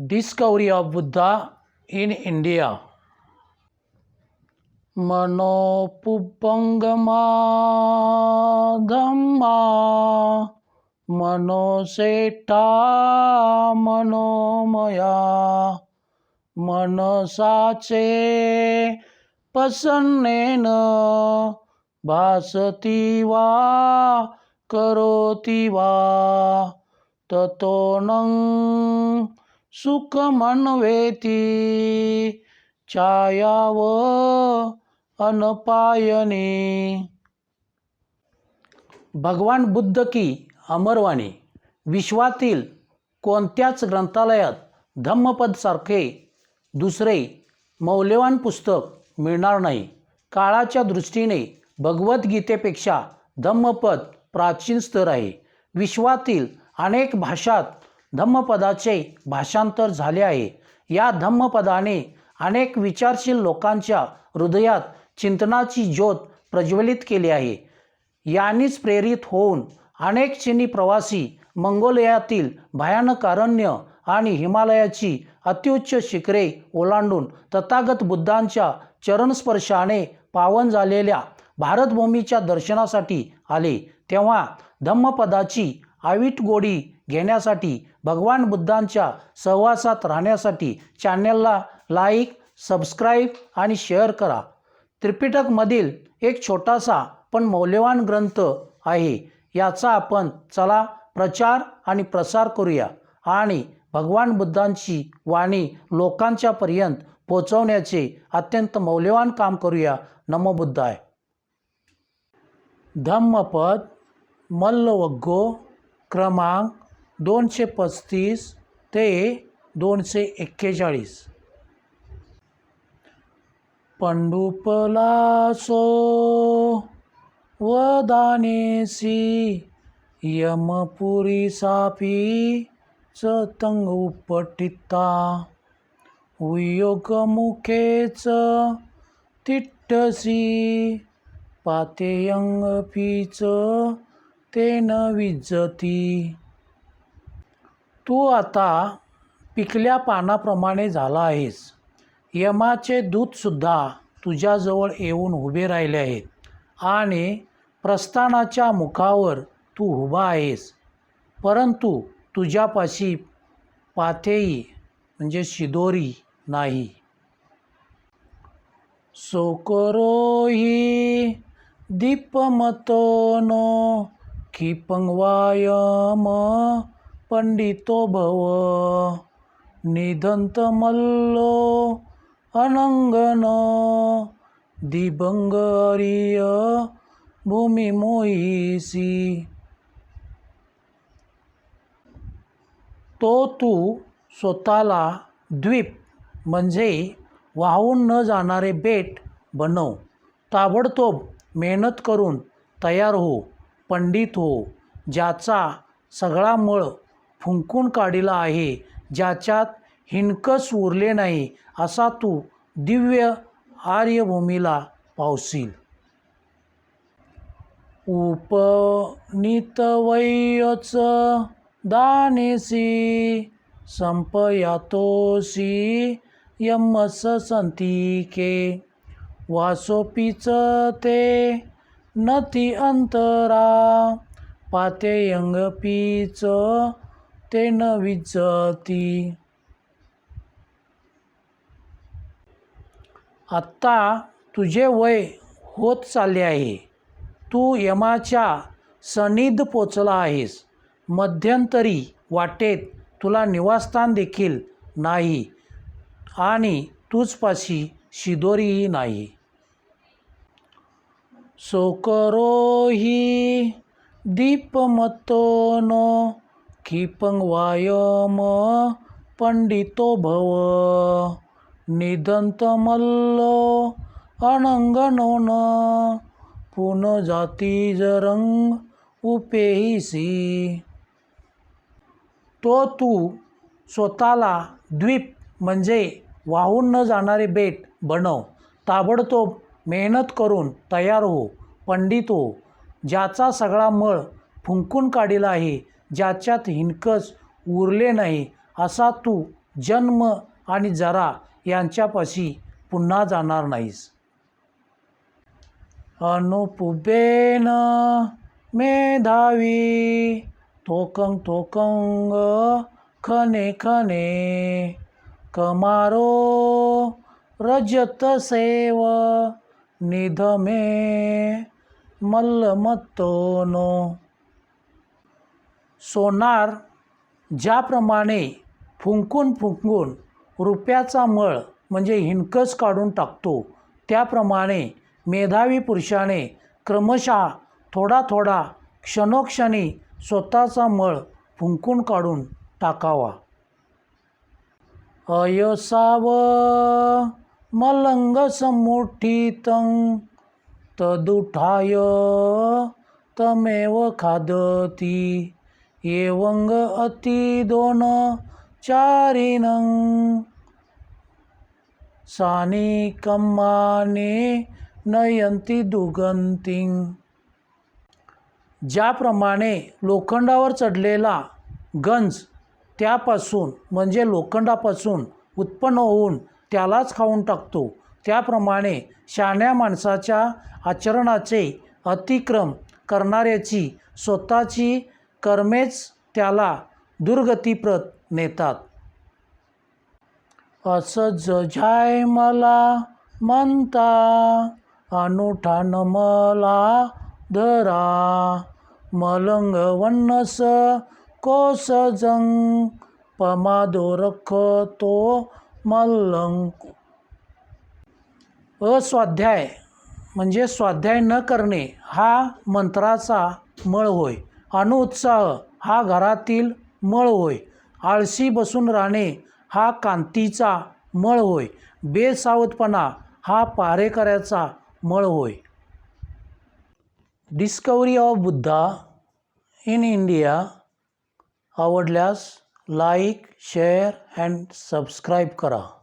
Discovery of Buddha in India मनोपुपंगमा मनोसेटा मनोमया मनसाचे प्रसन्नेन भासती वा करोति वा ततो सुख म्हणवेती छायाव अनपायने। भगवान बुद्ध की अमरवाणी विश्वातील कोणत्याच ग्रंथालयात धम्मपदसारखे दुसरे मौल्यवान पुस्तक मिळणार नाही. काळाच्या दृष्टीने भगवद्गीतेपेक्षा धम्मपद प्राचीन स्तर आहे. विश्वातील अनेक भाषात धम्मपदाचे भाषांतर झाले आहे. या धम्मपदाने अनेक विचारशील लोकांच्या हृदयात चिंतनाची ज्योत प्रज्वलित केली आहे. यानेच प्रेरित होऊन अनेक चीनी प्रवासी मंगोलियातील भयानक अरण्य आणि हिमालयाची अत्युच्च शिखरे ओलांडून तथागत बुद्धांच्या चरणस्पर्शाने पावन झालेल्या भारतभूमीच्या दर्शनासाठी आले. तेव्हा धम्मपदाची आवीट गोडी घेण्यासाठी भगवान बुद्धांच्या सहवासात राहण्यासाठी चॅनलला लाईक सबस्क्राईब आणि शेअर करा. त्रिपिटकमधील एक छोटासा पण मौल्यवान ग्रंथ आहे याचा आपण चला प्रचार आणि प्रसार करूया आणि भगवान बुद्धांची वाणी लोकांच्या पर्यंत पोचवण्याचे अत्यंत मौल्यवान काम करूया. नमो बुद्धाय. धम्मपद मल्लवग्गो क्रमांक दोनशे पस्तीस ते दोनशे एक्केचाळीस. पंडुपलासो वदानेसी यमपुरी सापी चतंग उपटिता उयोगमुखेच तिट्टसी पातेयंग पीच ते न विजती. तू आता पिकल्या पानाप्रमाणे झाला आहेस. यमाचे दूतसुद्धा तुझ्याजवळ येऊन उभे राहिले आहेत आणि प्रस्थानाच्या मुखावर तू उभा आहेस. परंतु तुझ्यापाशी पाथेई म्हणजे शिदोरी नाही. सोकरोही दीपमतोनो खिपंगवायम पंडितो भव निदंत मल्लो अनंगन दिभंगरिय भूमी मोहिसी तो तू स्वतःला द्वीप म्हणजे वाहून न जाणारे बेट बनव ताबडतोब मेहनत करून तयार हो. पंडित हो ज्याचा सगळा मळ फुंकून काढिला आहे ज्याच्यात हिणकस उरले नाही असा तू दिव्य आर्यभूमीला पावसील उपनीतवयच दानेसी संपयातोसी यमस संतिके वासोपीच ते नती अंतरा पातेयंग पीच ते न विजती. आत्ता तुझे वय होत चालले आहे. तू यमाच्या सनिध पोचला आहेस. मध्यंतरी वाटेत तुला निवासस्थान देखील नाही आणि तूचपाशी शिदोरीही नाही. सोकरोही दीपमतोनो खिपंगवायम पंडितो भव। निदंत मल्लो अनंगनोन पुन जाती जरंग उपेहिसी। तो तू स्वतःला द्वीप म्हणजे वाहून न जाणारे बेट बनव ताबडतोब मेहनत करून तयार हो पंडित हो. ज्याचा सगळा मळ फुंकून काढिला आहे ज्याच्यात हिणकस उरले नाही असा तू जन्म आणि जरा यांच्यापाशी पुन्हा जाणार नाहीस. अनुपुबेन मेधावी तोकंग तोकंग खने खने कमारो रजत सेव निधमे मल्लमत्तोनो. सोनार ज्याप्रमाणे फुंकून फुंकून रुपयाचा मळ म्हणजे हिणकच काढून टाकतो त्याप्रमाणे मेधावी पुरुषाने क्रमशः थोडा थोडा क्षणोक्षणी स्वतःचा मळ फुंकून काढून टाकावा. अयसाव मलंग समुठितं तदुठाय तमेव खादती एवंग अति दोन चारिनंग। सानी कम्माने नयंती दुगंती ज्याप्रमाणे लोखंडावर चढलेला गंज त्यापासून म्हणजे लोखंडापासून उत्पन्न होऊन त्यालाच खाऊन टाकतो. त्याप्रमाणे शहाण्या माणसाच्या आचरणाचे अतिक्रम करणाऱ्याची स्वतःची कर्मेच त्याला दुर्गतीप्रत नेतात. असं जजाय मला म्हणता अनुठान मला धरा मलंग वन्नस कोस जंग पमादो रखतो मल्लंग अस्वाध्याय म्हणजे स्वाध्याय न करणे हा मंत्राचा मळ होय. अनुत्साह हा घरातील मळ होय. आळशी बसून राहणे हा कांतीचा मळ होय. बेसावधपणा हा पारेकऱ्याचा मळ होय. Discovery of Buddha in India आवडल्यास लाईक शेअर अँड सबस्क्राईब करा।